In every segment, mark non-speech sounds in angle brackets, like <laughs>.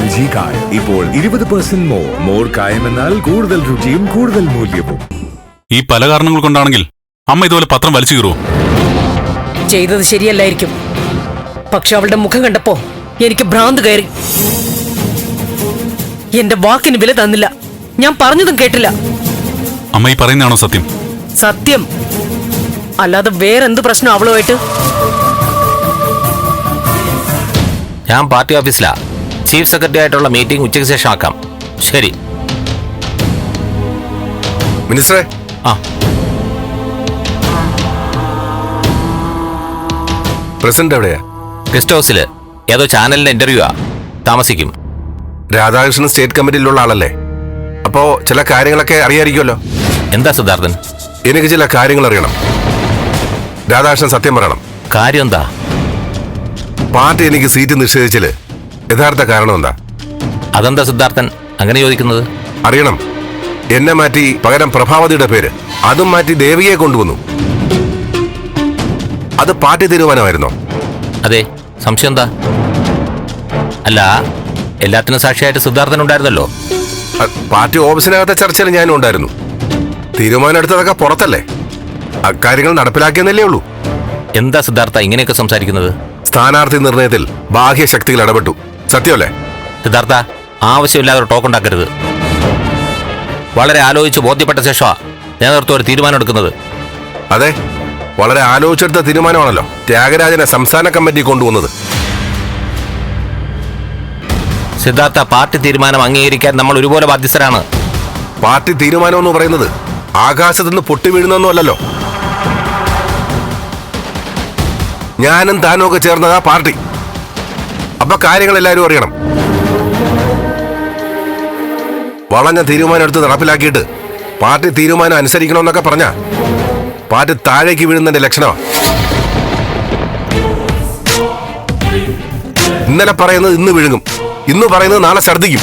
L G കായം. ഇപ്പോൾ ഇരുപത് പെർസെന്റ് മോർ മോർ കായം എന്നാൽ കൂടുതൽ രുചിയും കൂടുതൽ മൂല്യവും. ഈ പല കാരണങ്ങൾ കൊണ്ടാണെങ്കിൽ അമ്മ ഇതുപോലെ പത്രം വലിച്ചു കീറുമോ ചെയ്തത് ശരിയല്ലായിരിക്കും. പക്ഷെ അവളുടെ മുഖം കണ്ടപ്പോ എനിക്ക് ഭ്രാന്ത് കയറി. എന്റെ വാക്കിന് വില തന്നില്ല. ഞാൻ പറഞ്ഞതും കേട്ടില്ല. അമ്മ ഈ പറയുന്നതാണോ സത്യം? സത്യം. അല്ലാതെ വേറെന്ത് പ്രശ്നം അവളുമായിട്ട്? ഞാൻ പാർട്ടി ഓഫീസിലാ. ചീഫ് സെക്രട്ടറി ആയിട്ടുള്ള മീറ്റിംഗ് ഉച്ചയ്ക്ക് ശേഷം ആക്കാം. ശരി. മിനിസ്റ്ററെ. ആ. പ്രസിഡന്റ് എവിടെയാ? ഗസ്റ്റ് ഹൗസിൽ ഏതോ ചാനലിന്റെ ഇന്റർവ്യൂ ആ താമസിക്കും. രാധാകൃഷ്ണൻ സ്റ്റേറ്റ് കമ്മിറ്റിയിലുള്ള ആളല്ലേ? അപ്പോ ചില കാര്യങ്ങളൊക്കെ അറിയായിരിക്കുമല്ലോ. എന്താ സിദ്ധാർത്ഥൻ എനിക്ക് ചില കാര്യങ്ങൾ അറിയണം. രാധാകൃഷ്ണൻ സത്യം പറയണം. കാര്യം എന്താ? പാർട്ടി എനിക്ക് സീറ്റ് നിഷേധിച്ചിൽ യഥാർത്ഥ കാരണം എന്താ? അതെന്താ സിദ്ധാർത്ഥൻ? അങ്ങനെ ചോദിക്കുന്നത്? അറിയണം. എന്നെ മാറ്റി പകരം പ്രഭാവതിയുടെ പേര്. അതും മാറ്റി ദേവിയെ കൊണ്ടുവന്നു. അത് പാർട്ടി തീരുമാനമായിരുന്നോ? അതെ സംശയം എന്താ? അല്ല എല്ലാത്തിനും സാക്ഷിയായിട്ട് സിദ്ധാർത്ഥൻ ഉണ്ടായിരുന്നല്ലോ. പാർട്ടി ഓഫീസിനകത്തെ ചർച്ചയിൽ ഞാനും ഉണ്ടായിരുന്നു. തീരുമാനം എടുത്തതൊക്കെ പുറത്തല്ലേ? അക്കാര്യങ്ങൾ നടപ്പിലാക്കിയെന്നല്ലേ ഉള്ളൂ. എന്താ സിദ്ധാർത്ഥ ഇങ്ങനെയൊക്കെ സംസാരിക്കുന്നത്? സ്ഥാനാർത്ഥി നിർണയത്തിൽ ബാഹ്യ ശക്തികൾ ഇടപെട്ടു. സത്യമല്ലേ? സിദ്ധാർത്ഥ ആവശ്യമില്ലാതെ ടോക്ക് ഉണ്ടാക്കരുത്. വളരെ ആലോചിച്ച് ബോധ്യപ്പെട്ട ശേഷമാ നേതൃത്വം ഒരു തീരുമാനം എടുക്കുന്നത്. അതെ വളരെ ആലോചിച്ചെടുത്ത തീരുമാനമാണല്ലോ ത്യാഗരാജനെ സംസ്ഥാന കമ്മിറ്റി കൊണ്ടുവന്നത്. സിദ്ധാർത്ഥ പാർട്ടി തീരുമാനം അംഗീകരിക്കാൻ നമ്മൾ ഒരുപോലെ ബാധ്യസ്ഥരാണ്. പാർട്ടി തീരുമാനം എന്ന് പറയുന്നത് ആകാശത്തുനിന്ന് പൊട്ടി വീഴുന്നൊന്നും അല്ലല്ലോ ഞാനും താനും ഒക്കെ ചേർന്നതാ പാർട്ടി. അപ്പൊ കാര്യങ്ങൾ എല്ലാവരും അറിയണം. വളഞ്ഞ തീരുമാനം എടുത്ത് നടപ്പിലാക്കിയിട്ട് പാർട്ടി തീരുമാനം അനുസരിക്കണമെന്നൊക്കെ പറഞ്ഞ പാർട്ടി താഴേക്ക് വീഴുന്നതിന്റെ ലക്ഷണമാ. ഇന്നലെ പറയുന്നത് ഇന്ന് വിഴുങ്ങും. ഇന്ന് പറയുന്നത് നാളെ ഛർദ്ദിക്കും.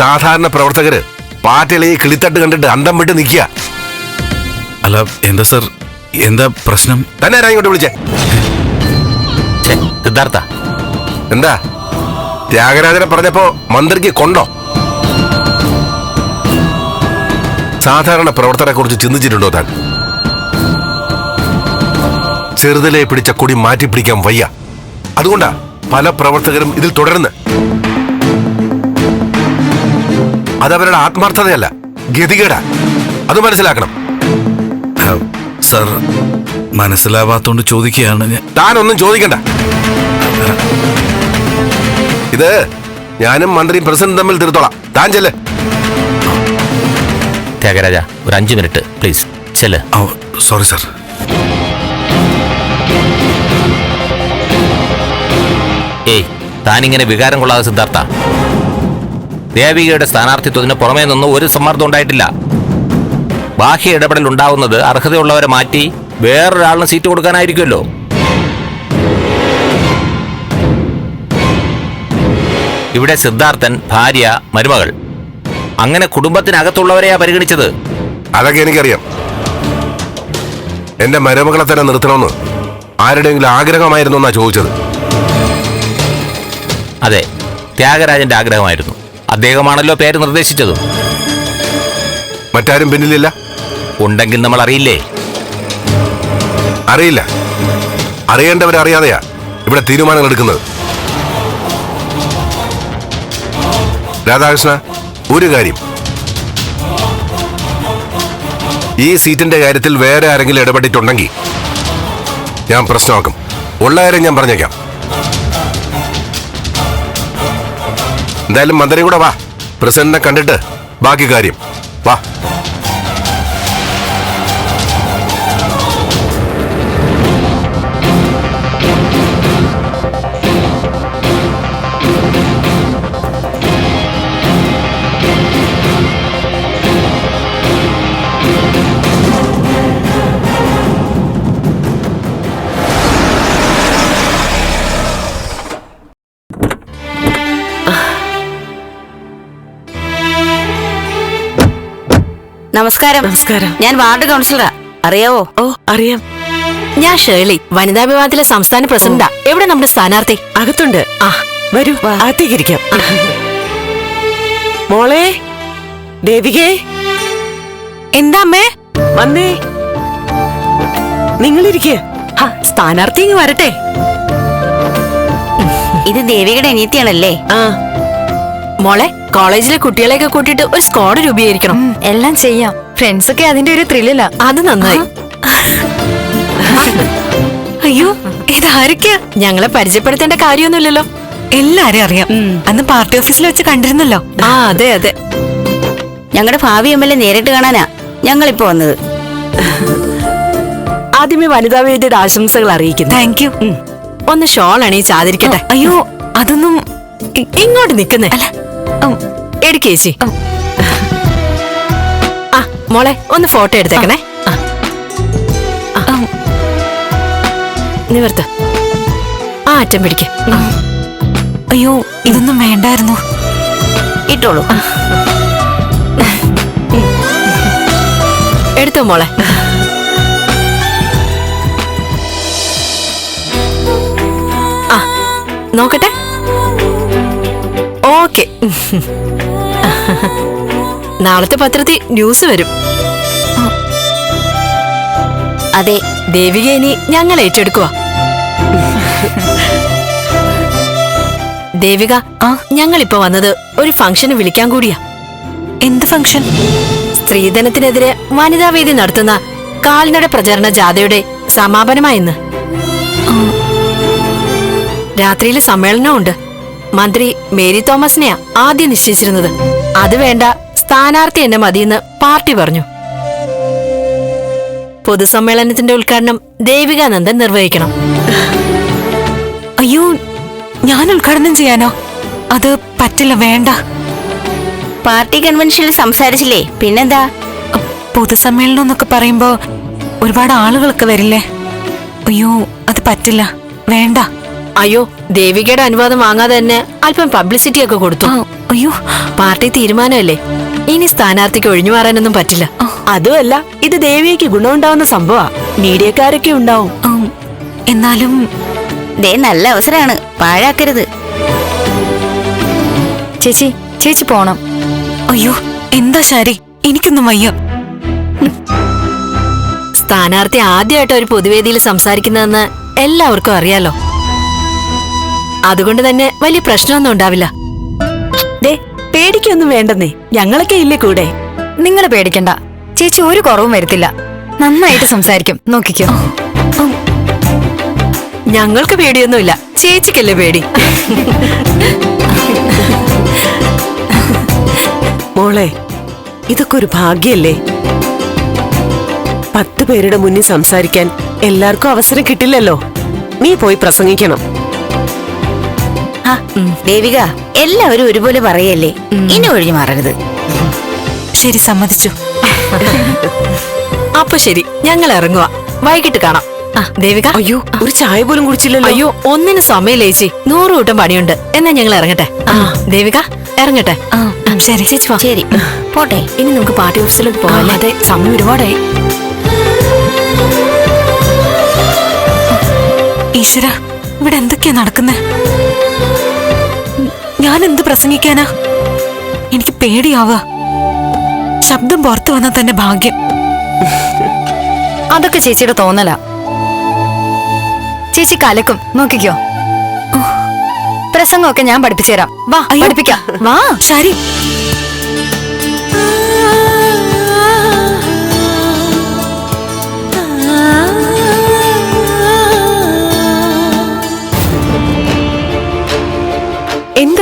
സാധാരണ പ്രവർത്തകര് പാർട്ടിയിലെ ഈ കിളിത്തട്ട് കണ്ടിട്ട് അന്തം വിട്ട് നിൽക്കുക. അല്ല എന്താ സർ? എന്താ പ്രശ്നം? തന്നെ ആരാ ഇങ്ങോട്ട് വിളിച്ചേ? സിദ്ധാർത്ഥ എന്താ? ത്യാഗരാജനെ പറഞ്ഞപ്പോ മന്ത്രിക്ക് കൊണ്ടോ? സാധാരണ പ്രവർത്തനെ കുറിച്ച് ചിന്തിച്ചിട്ടുണ്ടോ താൻ? ചെറുതിലെ പിടിച്ച കൊടി മാറ്റി പിടിക്കാൻ വയ്യ. അതുകൊണ്ടാ പല പ്രവർത്തകരും ഇതിൽ തുടരുന്നത്. അതവരുടെ ആത്മാർത്ഥതയല്ല ഗതികേടാ. അത് മനസ്സിലാക്കണം. സർ മനസ്സിലാവാത്തോണ്ട് ചോദിക്കുകയാണ് ഞാൻ. താനൊന്നും ചോദിക്കണ്ട. ഇത് ഞാനും മന്ത്രിയും പ്രസിഡന്റ് തമ്മിൽ തീർത്തോളാം. താൻ ചെല്ല്. ത്യാഗരാജ ഒരു അഞ്ച് മിനിറ്റ്. പ്ലീസ് ചെല്ല്. Sorry sir. ഏയ് താനിങ്ങനെ വികാരം കൊള്ളാതെ സിദ്ധാർത്ഥ. ദേവികയുടെ സ്ഥാനാർത്ഥിത്വത്തിന് പുറമേ നിന്ന് ഒരു സമ്മർദ്ദം ഉണ്ടായിട്ടില്ല. ബാഹ്യ ഇടപെടൽ ഉണ്ടാവുന്നത് അർഹതയുള്ളവരെ മാറ്റി വേറൊരാളിന് സീറ്റ് കൊടുക്കാനായിരിക്കുമല്ലോ. ഇവിടെ സിദ്ധാർത്ഥൻ ഭാര്യ മരുമകൾ. അങ്ങനെ കുടുംബത്തിനകത്തുള്ളവരെയാ പരിഗണിച്ചത്? അതൊക്കെ എനിക്കറിയാം. എന്റെ മരുമകളെ തന്നെ നിർത്തണമെന്ന് ആരുടെയെങ്കിലും ആഗ്രഹമായിരുന്നു എന്നാ ചോദിച്ചത്. അതെ ത്യാഗരാജന്റെ ആഗ്രഹമായിരുന്നു. അദ്ദേഹമാണല്ലോ പേര് നിർദ്ദേശിച്ചത്. മറ്റാരും പിന്നിലില്ല? ഉണ്ടെങ്കിൽ നമ്മൾ അറിയില്ലേ? അറിയില്ല. അറിയേണ്ടവരറിയാതെയാ ഇവിടെ തീരുമാനങ്ങൾ എടുക്കുന്നത്. രാധാകൃഷ്ണ ഒരു കാര്യം. ഈ സീറ്റിന്റെ കാര്യത്തിൽ വേറെ ആരെങ്കിലും ഇടപെട്ടിട്ടുണ്ടെങ്കിൽ ഞാൻ പ്രശ്നമാക്കും. ഉള്ള കാര്യം ഞാൻ പറഞ്ഞേക്കാം. എന്തായാലും മന്ത്രി കൂടെ വാ. പ്രസിഡന്റിനെ കണ്ടിട്ട് ബാക്കി കാര്യം. വാ. നമസ്കാരം. നമസ്കാരം. ഞാൻ വാർഡ് കൗൺസിലറാ. അറിയാവോ? ഓ അറിയാം. ഞാൻ ഷേളി വനിതാ വിഭാഗത്തിലെ സംസ്ഥാന പ്രസിഡന്റാ. എവിടെ നമ്മുടെ സ്ഥാനാർത്ഥി? അകത്തുണ്ട്. ആ വരൂ അകത്തേക്കിരിക്കാം മോളെ ദേവികേ. എന്താ അമ്മേ? വന്നേ. നിങ്ങളിരിക്കേ. സ്ഥാനാർത്ഥി ഇങ്ങ് വരട്ടെ. ഇത് ദേവികയുടെ അനിയത്തിയാണല്ലേ? ആ. മോളെ കോളേജിലെ കുട്ടികളെയൊക്കെ കൂട്ടിയിട്ട് ഒരു സ്ക്വാഡ് രൂപീകരിക്കണം. എല്ലാം ചെയ്യാം. ഫ്രണ്ട്സ് ഒക്കെ അതിന്റെ ഒരു ത്രില്ലില്ല അത് നന്നായി. അയ്യോ ഇതാരൊക്കെയാ? ഞങ്ങളെ പരിചയപ്പെടുത്തേണ്ട കാര്യമൊന്നുമില്ലല്ലോ. എല്ലാരും അറിയാം. അന്ന് പാർട്ടി ഓഫീസിൽ വെച്ച് കണ്ടിരുന്നല്ലോ. ആ അതെ അതെ. ഞങ്ങളുടെ ഭാവി എം എൽ എ നേരിട്ട് കാണാനാ ഞങ്ങളിപ്പോ വന്നത്. ആദ്യമേ വനിതാ വേദിയുടെ ആശംസകൾ അറിയിക്കുന്നു. Thank you. ഒന്ന് ഷോൾ അണിയിച്ച് ആദരിക്കട്ടെ. അയ്യോ അതൊന്നും ഇ- ഇങ്ങോട്ട് നിക്കുന്നേ അല്ല എടുക്കേച്ചി ആ മോളെ ഒന്ന് ഫോട്ടോ എടുത്തേക്കണേ. നിവർത്ത് ആ. അറ്റം പിടിക്ക. അയ്യോ ഇതൊന്നും വേണ്ടായിരുന്നു. ഇട്ടോളൂ. എടുത്തോ മോളെ. ആ നോക്കട്ടെ. ഓക്കെ. നാളത്തെ പത്രത്തിൽ ന്യൂസ് വരും. അതെ ദേവിക ഇനി ഞങ്ങൾ ഏറ്റെടുക്കുക ദേവിക ആ? ഞങ്ങളിപ്പോ വന്നത് ഒരു ഫംഗ്ഷന് വിളിക്കാൻ കൂടിയാ. എന്ത് ഫംഗ്ഷൻ? സ്ത്രീധനത്തിനെതിരെ വനിതാവേദി നടത്തുന്ന കാൽനട പ്രചരണ ജാഥയുടെ സമാപനമായിന്ന് രാത്രിയിൽ സമ്മേളനമുണ്ട് മന്ത്രി മേരി തോമസിനെയാ ആദ്യം നിശ്ചയിച്ചിരുന്നത്. അത് വേണ്ട സ്ഥാനാർത്ഥി എന്നെ മതിയെന്ന് പാർട്ടി പറഞ്ഞു. പൊതുസമ്മേളനത്തിന്റെ ഉദ്ഘാടനം ദേവികാനന്ദൻ നിർവഹിക്കണം. അയ്യോ ഞാൻ ഉദ്ഘാടനം ചെയ്യാനോ? അത് പറ്റില്ല വേണ്ട. പാർട്ടി കൺവെൻഷനിൽ സംസാരിച്ചില്ലേ? പിന്നെന്താ? പൊതുസമ്മേളനം എന്നൊക്കെ പറയുമ്പോ ഒരുപാട് ആളുകളൊക്കെ വരില്ലേ? അയ്യോ അത് പറ്റില്ല വേണ്ട. അയ്യോ ദേവികയുടെ അനുവാദം വാങ്ങാതെ തന്നെ അല്പം പബ്ലിസിറ്റി ഒക്കെ കൊടുത്തു. അയ്യോ. പാർട്ടി തീരുമാനമല്ലേ? ഇനി സ്ഥാനാർത്ഥിക്ക് ഒഴിഞ്ഞു മാറാനൊന്നും പറ്റില്ല. അതുമല്ല ഇത് ദേവിയയ്ക്ക് ഗുണമുണ്ടാവുന്ന സംഭവാ. മീഡിയക്കാരൊക്കെ ഉണ്ടാവും. എന്നാലും ദേ നല്ല അവസരമാണ് പാഴാക്കരുത്. ചേച്ചി ചേച്ചി പോണം. അയ്യോ എന്താ ശരി? എനിക്കൊന്നും വയ്യ. സ്ഥാനാർത്ഥി ആദ്യമായിട്ട് ഒരു പൊതുവേദിയിൽ സംസാരിക്കുന്നതെന്ന് എല്ലാവർക്കും അറിയാലോ. അതുകൊണ്ട് തന്നെ വലിയ പ്രശ്നമൊന്നും ഉണ്ടാവില്ല. ദേ പേടിക്കൊന്നും വേണ്ടെന്നേ. ഞങ്ങളൊക്കെ ഇല്ലേ കൂടെ? നിങ്ങൾ പേടിക്കണ്ട. ചേച്ചി ഒരു കുറവും വരുത്തില്ല. നന്നായിട്ട് സംസാരിക്കും. നോക്കിക്കോ. ഞങ്ങൾക്ക് പേടിയൊന്നുമില്ല. ചേച്ചിക്കല്ലേ പേടി? മോളെ ഇതൊക്കെ ഒരു ഭാഗ്യല്ലേ? പത്ത് പേരുടെ മുന്നിൽ സംസാരിക്കാൻ എല്ലാവർക്കും അവസരം കിട്ടില്ലല്ലോ. നീ പോയി പ്രസംഗിക്കണം. ദേവിക എല്ലാവരും ഒരുപോലെ പറയല്ലേ? ഇനി ഒഴിഞ്ഞു മാറരുത്. ശരി സമ്മതിച്ചു. <laughs> അപ്പൊ ശരി ഞങ്ങൾ ഇറങ്ങുക വൈകിട്ട് കാണാം. ദേവിക? അയ്യോ ഒരു ചായ പോലും കുടിച്ചില്ലല്ലോ. അയ്യോ ഒന്നിനും സമയം ചേച്ചി. നൂറ് കൂട്ടം പണിയുണ്ട്. എന്നാ ഞങ്ങൾ ഇറങ്ങട്ടെ? ആ. ദേവിക ഇറങ്ങട്ടെ? ആ ശരി ചേച്ചി ശരി. പോട്ടെ. ഇനി നമുക്ക് പാർട്ടി ഓഫീസിലോട്ട് പോകാം അതെ സമയം ഒരുപാടായി. ഈശ്വര ഇവിടെ എന്തൊക്കെയാ നടക്കുന്നത് ഞാൻ എന്ത് പ്രസംഗിക്കാനാ? എനിക്ക് പേടിയാവുക ശബ്ദം പുറത്തു വന്നാൽ തന്നെ ഭാഗ്യം. അതൊക്കെ ചേച്ചിയുടെ തോന്നലാ. ചേച്ചി കലക്കും. നോക്കിക്കോ. പ്രസംഗമൊക്കെ ഞാൻ പഠിപ്പിച്ചു തരാം വാ. പഠിപ്പിക്കാം. വാ. ശരി.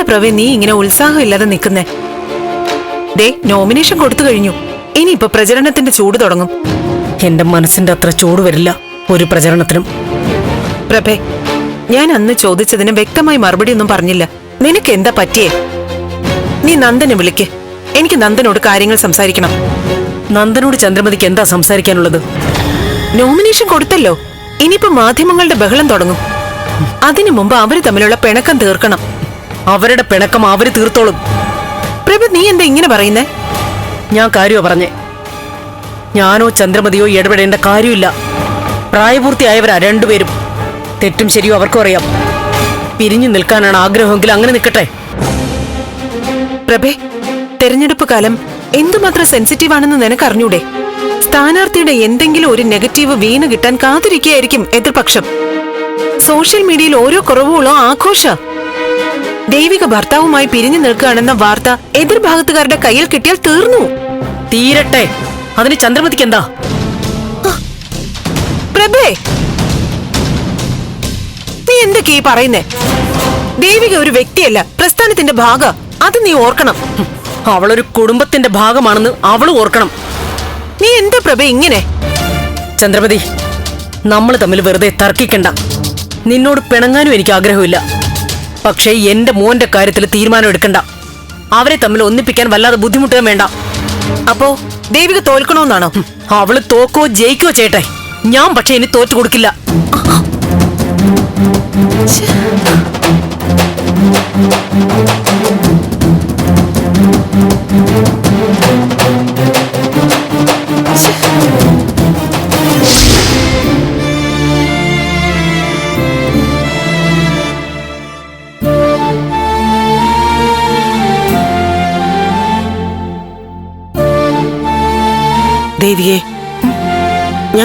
എന്താ പ്രവേ നീ ഇങ്ങനെ ഉത്സാഹം ഇല്ലാതെ നിൽക്കുന്നേ. ദേ നോമിനേഷൻ കൊടുത്തു കഴിഞ്ഞു. ഇനി ഇനിയിപ്പോ പ്രചരണത്തിന്റെ ചൂട് തുടങ്ങും. എന്റെ മനസ്സിന്റെ അത്ര ചൂട് വരില്ല ഒരു പ്രചരണത്തിനും. പ്രഭേ ഞാൻ അന്ന് ചോദിച്ചതിന് വ്യക്തമായി മറുപടി ഒന്നും പറഞ്ഞില്ല. നിനക്ക് എന്താ പറ്റിയേ? നീ നന്ദനെ വിളിക്ക്. എനിക്ക് നന്ദനോട് കാര്യങ്ങൾ സംസാരിക്കണം. നന്ദനോട് ചന്ദ്രമതിക്ക് എന്താ സംസാരിക്കാനുള്ളത്? നോമിനേഷൻ കൊടുത്തല്ലോ. ഇനിയിപ്പോ മാധ്യമങ്ങളുടെ ബഹളം തുടങ്ങും. അതിനു മുമ്പ് അവർ തമ്മിലുള്ള പിണക്കം തീർക്കണം. അവരുടെ പിണക്കം അവർ തീർത്തോളും. പ്രഭു നീ എന്താ ഇങ്ങനെ പറയുന്നേ? ഞാൻ കാര്യോ പറഞ്ഞേ. ഞാനോ ചന്ദ്രമതിയോ ഇടപെടേണ്ട കാര്യമില്ല. പ്രായപൂർത്തിയായവരാ രണ്ടുപേരും. തെറ്റും ശരിയോ അവർക്കും അറിയാം. പിരിഞ്ഞു നിൽക്കാനാണ് ആഗ്രഹമെങ്കിൽ അങ്ങനെ നിൽക്കട്ടെ. പ്രഭേ തെരഞ്ഞെടുപ്പ് കാലം എന്തുമാത്രം സെൻസിറ്റീവ് ആണെന്ന് നിനക്ക് അറിഞ്ഞൂടെ സ്ഥാനാർത്ഥിയുടെ എന്തെങ്കിലും ഒരു നെഗറ്റീവ് വീണ് കിട്ടാൻ കാത്തിരിക്കുകയായിരിക്കും എതിർപക്ഷം. സോഷ്യൽ മീഡിയയിൽ ഓരോ കുറവുകളോ ആഘോഷ ദൈവിക ഭർത്താവുമായി പിരിഞ്ഞു നിൽക്കുകയാണെന്ന വാർത്ത എതിർഭാഗത്തുകാരുടെ കയ്യിൽ കിട്ടിയാൽ തീർന്നു. തീരട്ടെ. അതിന് ചന്ദ്രമതിക്ക് എന്താ പ്രഭേ! നീ എന്തൊക്കെ ഈ പറയുന്നേ? ദൈവിക ഒരു വ്യക്തിയല്ല പ്രസ്ഥാനത്തിന്റെ ഭാഗ. അത് നീ ഓർക്കണം. അവളൊരു കുടുംബത്തിന്റെ ഭാഗമാണെന്ന് അവളും ഓർക്കണം. നീ എന്താ പ്രഭ ഇങ്ങനെ? ചന്ദ്രമതി നമ്മൾ തമ്മിൽ വെറുതെ തർക്കിക്കണ്ട. നിന്നോട് പിണങ്ങാനും എനിക്ക് ആഗ്രഹമില്ല. പക്ഷേ എന്റെ മോന്റെ കാര്യത്തിൽ തീരുമാനം എടുക്കണ്ട. അവരെ തമ്മിൽ ഒന്നിപ്പിക്കാൻ വല്ലാതെ ബുദ്ധിമുട്ടുകയും വേണ്ട. അപ്പോ ദേവിക തോൽക്കണോന്നാണോ? അവൾ തോക്കോ ജയിക്കോ ചേട്ടെ. ഞാൻ പക്ഷെ ഇനി തോറ്റു കൊടുക്കില്ല.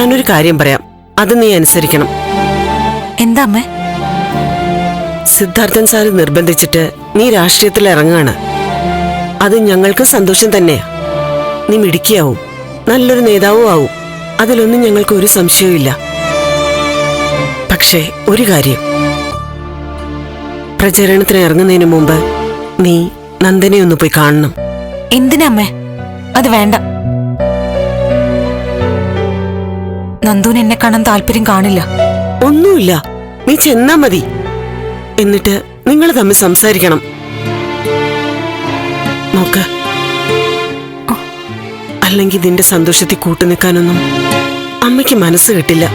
ഞാനൊരു കാര്യം പറയാം. അത് നീ അനുസരിക്കണം. എന്താ അമ്മേ? സിദ്ധാർത്ഥൻ സാറ് നിർബന്ധിച്ചിട്ട് നീ രാഷ്ട്രീയത്തിൽ ഇറങ്ങാണ്. അത് ഞങ്ങൾക്ക് സന്തോഷം തന്നെയാ. നീ മിടുക്കിയാവും. നല്ലൊരു നേതാവും ആവും. അതിലൊന്നും ഞങ്ങൾക്ക് ഒരു സംശയവും ഇല്ല. പക്ഷേ ഒരു കാര്യം. പ്രചരണത്തിന് ഇറങ്ങുന്നതിന് മുമ്പ് നീ നന്ദനെ ഒന്ന് പോയി കാണണം. എന്തിനമ്മേ അത് വേണ്ട. നന്ദുവിന് എന്നെ കാണാൻ താല്പര്യം കാണില്ല. ഒന്നുമില്ല. നീ ചെന്നാ മതി. എന്നിട്ട് നിങ്ങൾ തമ്മിൽ സംസാരിക്കണം. നോക്ക്. അല്ലെങ്കിൽ നിന്റെ സന്തോഷത്തിൽ കൂട്ടു നിൽക്കാനൊന്നും അമ്മയ്ക്ക് മനസ്സ് കിട്ടില്ല.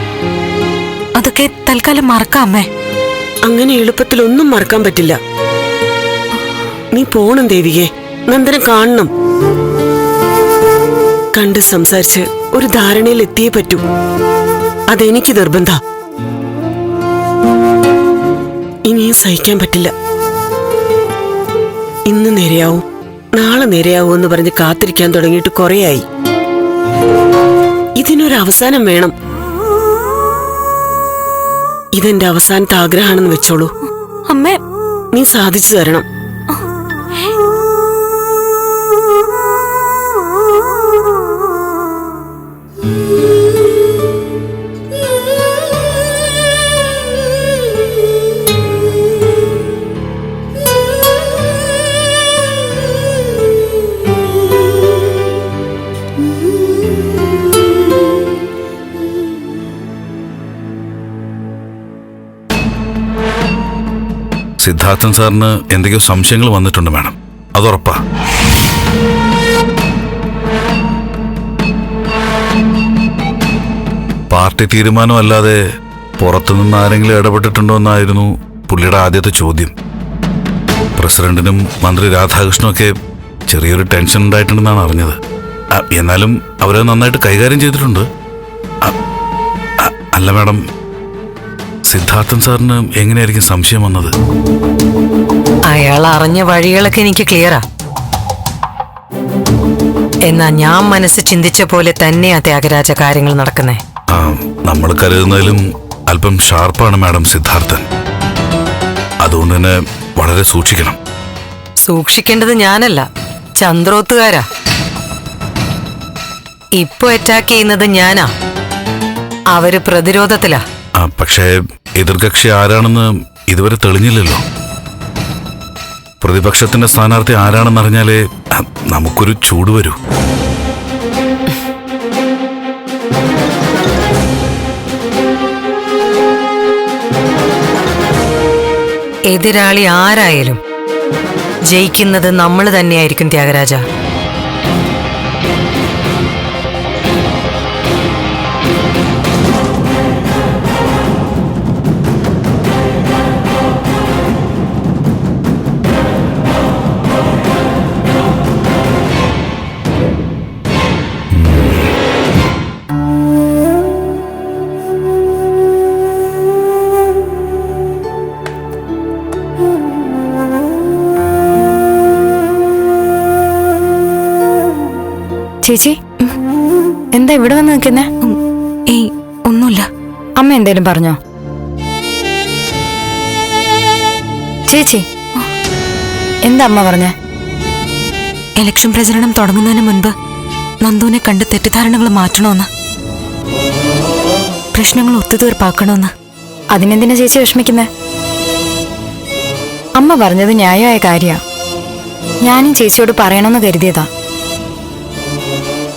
അതൊക്കെ തൽക്കാലം മറക്കാം അമ്മേ. അങ്ങനെ എളുപ്പത്തിൽ ഒന്നും മറക്കാൻ പറ്റില്ല. നീ പോണം ദേവിയെ നന്ദനെ കാണണം. കണ്ട് സംസാരിച്ച് ഒരു ധാരണയിൽ എത്തിയേ പറ്റൂ. അതെനിക്ക് നിർബന്ധ. ഇനിയും സഹിക്കാൻ പറ്റില്ല. ഇന്ന് നേരെയാവും നാളെ നേരെയാവും എന്ന് പറഞ്ഞ് കാത്തിരിക്കാൻ തുടങ്ങിയിട്ട് കൊറേയായി. ഇതിനൊരു അവസാനം വേണം. ഇതെന്റെ അവസാനത്തെ ആഗ്രഹമാണെന്ന് വെച്ചോളൂ. അമ്മേ. നീ സാധിച്ചു തരണം. സിദ്ധാർത്ഥൻ സാറിന് എന്തൊക്കെയോ സംശയങ്ങൾ വന്നിട്ടുണ്ട് മാഡം. അതുറപ്പാ പാർട്ടി തീരുമാനമല്ലാതെ പുറത്തുനിന്ന് ആരെങ്കിലും ഇടപെട്ടിട്ടുണ്ടോ എന്നായിരുന്നു പുള്ളിയുടെ ആദ്യത്തെ ചോദ്യം. പ്രസിഡന്റിനും മന്ത്രി രാധാകൃഷ്ണനും ഒക്കെ ചെറിയൊരു ടെൻഷൻ ഉണ്ടായിട്ടുണ്ടെന്നാണ് അറിഞ്ഞത്. എന്നാലും അവരെ നന്നായിട്ട് കൈകാര്യം ചെയ്തിട്ടുണ്ട്. അല്ല മാഡം സിദ്ധാർത്ഥൻ സാറിന് എങ്ങനെയായിരിക്കും സംശയം വന്നത്? അയാൾ അറിഞ്ഞ വഴികളൊക്കെ എനിക്ക് ക്ലിയറാ. എന്നാ ഞാൻ മനസ്സ് ചിന്തിച്ച പോലെ തന്നെയാ ത്യാഗരാജ കാര്യങ്ങൾ നടക്കുന്നേ. ആ, നമ്മൾ കരുതുന്നതിലും അല്പം ഷാർപ്പാണ് മാഡം സിദ്ധാർത്ഥൻ. അതുകൊണ്ട് തന്നെ വളരെ സൂക്ഷിക്കണം. സൂക്ഷിക്കേണ്ടത് ഞാനല്ല ചന്ദ്രോത്തുകാരാ. ഇപ്പൊ അറ്റാക്ക് ചെയ്യുന്നത് ഞാനാ. അവർ പ്രതിരോധത്തിലാ. പക്ഷേ എതിർകക്ഷി ആരാണെന്ന് ഇതുവരെ തെളിഞ്ഞില്ലല്ലോ. പ്രതിപക്ഷത്തിന്റെ സ്ഥാനാർത്ഥി ആരാണെന്ന് അറിഞ്ഞാലേ നമുക്കൊരു ചൂട് വരൂ. എതിരാളി ആരായാലും ജയിക്കുന്നത് നമ്മൾ തന്നെയായിരിക്കും ത്യാഗരാജ. ചേച്ചി? എന്താ ഇവിടെ വന്ന് നിൽക്കുന്നേ? ഏയ് ഒന്നുമില്ല. അമ്മ എന്തേലും പറഞ്ഞോ? ചേച്ചി എന്താ അമ്മ പറഞ്ഞേ? ഇലക്ഷൻ പ്രചരണം തുടങ്ങുന്നതിന് മുൻപ് നന്ദുവിനെ കണ്ട് തെറ്റിദ്ധാരണകൾ മാറ്റണമെന്ന് പ്രശ്നങ്ങൾ ഒത്തുതീർപ്പാക്കണമെന്ന് അതിനെന്തിനാ ചേച്ചി വിഷമിക്കുന്നേ? അമ്മ പറഞ്ഞത് ന്യായമായ കാര്യമാണ് ഞാനും ചേച്ചിയോട് പറയണമെന്ന് കരുതിയതാ.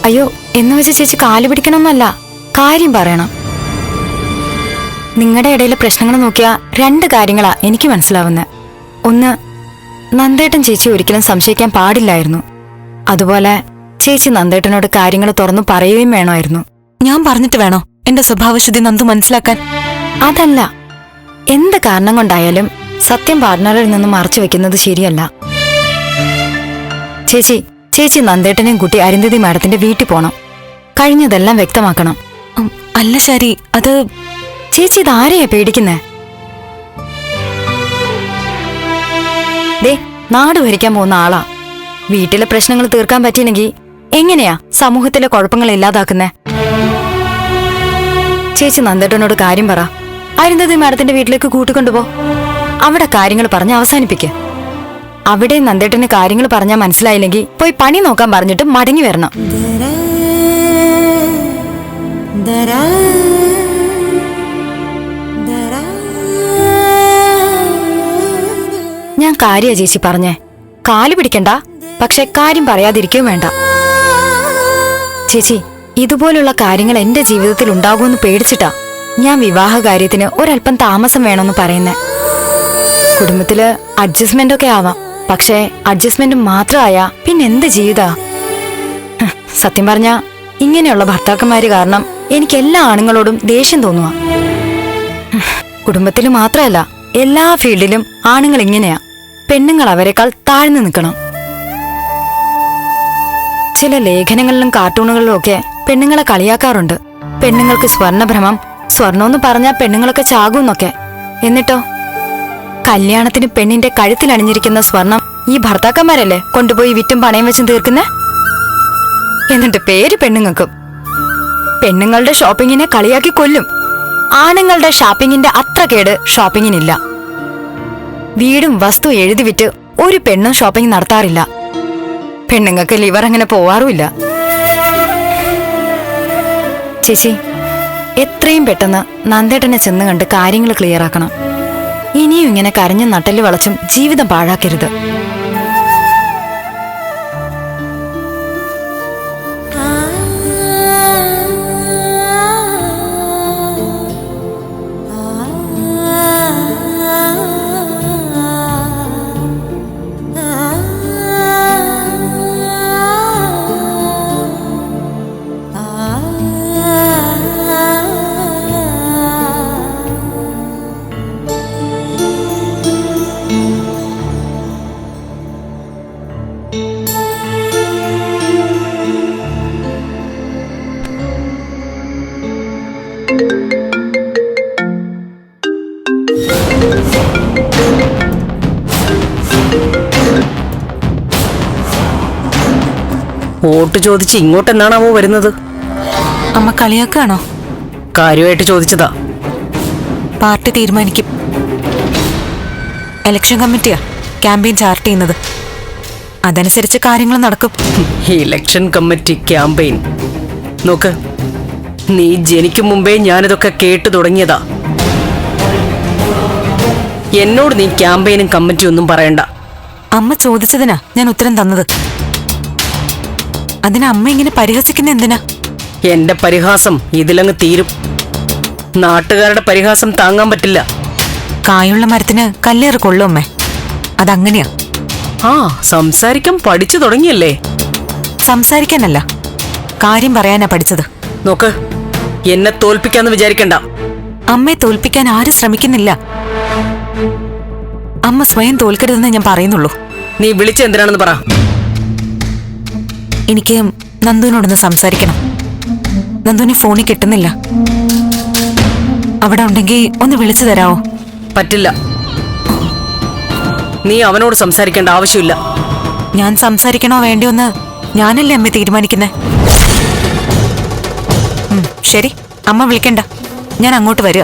അയ്യോ എന്ന് വെച്ച് ചേച്ചി കാൽ പിടിക്കണമെന്നല്ല. കാര്യം പറയണം. നിങ്ങളുടെ ഇടയിലെ പ്രശ്നങ്ങൾ നോക്കിയാ രണ്ട് കാര്യങ്ങളാ എനിക്ക് മനസ്സിലാവുന്നത് ഒന്ന് നന്ദേട്ടൻ ചേച്ചി ഒരിക്കലും സംശയിക്കാൻ പാടില്ലായിരുന്നു. അതുപോലെ ചേച്ചി നന്ദേട്ടനോട് കാര്യങ്ങൾ തുറന്നു പറയുകയും വേണമായിരുന്നു. ഞാൻ പറഞ്ഞിട്ട് വേണോ? എന്റെ സ്വഭാവശുദ്ധി നന്ദു മനസ്സിലാക്കാൻ. അതല്ല എന്ത് കാരണം കൊണ്ടായാലും സത്യം പാർട്ട്ണറിൽ നിന്ന് മറച്ചു വെക്കുന്നത് ശരിയല്ല. ചേച്ചി ചേച്ചി നന്ദേട്ടനെയും കൂട്ടി അരുന്ധതി മാഡത്തിന്റെ വീട്ടിൽ പോണം. കഴിഞ്ഞതെല്ലാം വ്യക്തമാക്കണം. ഉം, അല്ല ശരി അത് ചേച്ചി ഇതാരെയാ പേടിക്കുന്നേ? ദേ നാട് ഭരിക്കാൻ പോകുന്ന ആളാ. വീട്ടിലെ പ്രശ്നങ്ങൾ തീർക്കാൻ പറ്റിയില്ലെങ്കിൽ എങ്ങനെയാ സമൂഹത്തിലെ കുഴപ്പങ്ങൾ ഇല്ലാതാക്കുന്നേ? ചേച്ചി നന്ദേട്ടനോട് കാര്യം പറ. അരുന്ധതി മാഡത്തിന്റെ വീട്ടിലേക്ക് കൂട്ടിക്കൊണ്ടുപോ. അവിടെ കാര്യങ്ങൾ പറഞ്ഞ് അവസാനിപ്പിക്ക്. അവിടെ നന്ദേട്ടന് കാര്യങ്ങൾ പറഞ്ഞാൽ മനസ്സിലായില്ലെങ്കിൽ പോയി പണി നോക്കാൻ പറഞ്ഞിട്ട് മടങ്ങി വരണം. ഞാൻ കാര്യ ചേച്ചി പറഞ്ഞേ. കാൽ പിടിക്കണ്ട പക്ഷെ കാര്യം പറയാതിരിക്കുകയും വേണ്ട. ചേച്ചി ഇതുപോലുള്ള കാര്യങ്ങൾ എന്റെ ജീവിതത്തിൽ ഉണ്ടാകുമെന്ന് പേടിച്ചിട്ടാ ഞാൻ വിവാഹ കാര്യത്തിന് ഒരല്പം താമസം വേണമെന്ന് പറയുന്നേ. കുടുംബത്തിൽ അഡ്ജസ്റ്റ്മെന്റ് ഒക്കെ ആവാം. പക്ഷേ അഡ്ജസ്റ്റ്മെന്റ് മാത്രമായ പിന്നെ എന്ത് ജീവിതാ? സത്യം പറഞ്ഞ ഇങ്ങനെയുള്ള ഭർത്താക്കന്മാര് കാരണം എനിക്ക് എല്ലാ ആണുങ്ങളോടും ദേഷ്യം തോന്നുക കുടുംബത്തിൽ മാത്രമല്ല എല്ലാ ഫീൽഡിലും ആണുങ്ങൾ ഇങ്ങനെയാ. പെണ്ണുങ്ങൾ അവരെക്കാൾ താഴ്ന്നു നിൽക്കണം. ചില ലേഖനങ്ങളിലും കാർട്ടൂണുകളിലും ഒക്കെ പെണ്ണുങ്ങളെ കളിയാക്കാറുണ്ട്. പെണ്ണുങ്ങൾക്ക് സ്വർണഭ്രമം സ്വർണമെന്ന് പറഞ്ഞാൽ പെണ്ണുങ്ങളൊക്കെ ചാകുമെന്നൊക്കെ എന്നിട്ടോ? കല്യാണത്തിന് പെണ്ണിന്റെ കഴുത്തിൽ അണിഞ്ഞിരിക്കുന്ന സ്വർണം ഈ ഭർത്താക്കന്മാരല്ലേ കൊണ്ടുപോയി വിറ്റും പണയം വെച്ചും തീർക്കുന്നേ? എന്നിട്ട് പേര് പെണ്ണുങ്ങൾക്കും. പെണ്ണുങ്ങളുടെ ഷോപ്പിങ്ങിനെ കളിയാക്കി കൊല്ലും. ആണുങ്ങളുടെ ഷോപ്പിങ്ങിന്റെ അത്ര കേട് ഷോപ്പിങ്ങിനില്ല. വീടും വസ്തു എഴുതി വിറ്റ് ഒരു പെണ്ണും ഷോപ്പിംഗ് നടത്താറില്ല. പെണ്ണുങ്ങൾക്ക് ലിവർ അങ്ങനെ പോവാറുമില്ല. ചേച്ചി എത്രയും പെട്ടെന്ന് നന്ദേട്ടനെ ചെന്ന് കണ്ട് കാര്യങ്ങൾ ക്ലിയർ ആക്കണം. ഇനിയും ഇങ്ങനെ കരഞ്ഞ നട്ടൽ വളച്ചും ജീവിതം പാഴാക്കരുത്. വോട്ട് ചോദിച്ച് ഇങ്ങോട്ട് എന്നാണാവോ വരുന്നത്? അമ്മ കളിയാക്കാണോ? കാര്യമായിട്ട് ചോദിച്ചതാ. പാർട്ടി തീരുമാനിക്കും. ഇലക്ഷൻ കമ്മിറ്റിയാ ക്യാമ്പയിൻ ചാർട്ട് ചെയ്യുന്നത്. അതനുസരിച്ച് കാര്യങ്ങൾ നടക്കും. ഇലക്ഷൻ കമ്മിറ്റി ക്യാമ്പയിൻ നോക്ക് നീ ജനിക്കും മുമ്പേ ഞാനിതൊക്കെ കേട്ടു തുടങ്ങിയതാ. എന്നോട് നീ ക്യാമ്പയിനും കമ്മിറ്റിയൊന്നും പറയണ്ട. അമ്മ ചോദിച്ചതിനാ ഞാൻ ഉത്തരം തന്നത്. അതിന് അമ്മ ഇങ്ങനെ പരിഹസിക്കുന്ന എന്തിനാ? എന്റെ പരിഹാസം ഇതിലങ്ങ് തീരും. നാട്ടുകാരുടെ പരിഹാസം താങ്ങാൻ പറ്റില്ല. കായുള്ള മരത്തിന് കല്ലേറ് കൊള്ളും അമ്മേ. അതങ്ങനെയാ. ആ സംസാരിക്കാൻ പഠിച്ചു തുടങ്ങിയല്ലേ? സംസാരിക്കാനല്ല. കാര്യം പറയാനാ പഠിച്ചത്. നോക്ക് എന്നെ തോൽപ്പിക്കാന്ന് വിചാരിക്കണ്ട. അമ്മയെ തോൽപ്പിക്കാൻ ആരും ശ്രമിക്കുന്നില്ല. അമ്മ സ്വയം തോൽക്കരുതെന്ന് ഞാൻ പറയുന്നുള്ളൂ. നീ വിളിച്ചെന്തിനാണെന്ന് പറ. എനിക്ക് നന്ദുവിനോടൊന്ന് സംസാരിക്കണം. നന്ദുവിന് ഫോണിൽ കിട്ടുന്നില്ല. അവിടെ ഉണ്ടെങ്കിൽ ഒന്ന് വിളിച്ചു തരാമോ പറ്റില്ല. നീ അവനോട് സംസാരിക്കേണ്ട ആവശ്യമില്ല. ഞാൻ സംസാരിക്കണോ വേണ്ടിയൊന്ന് ഞാനല്ലേ അമ്മ തീരുമാനിക്കുന്നത് ശരി. അമ്മ വിളിക്കണ്ട. ഞാൻ അങ്ങോട്ട് വരിക.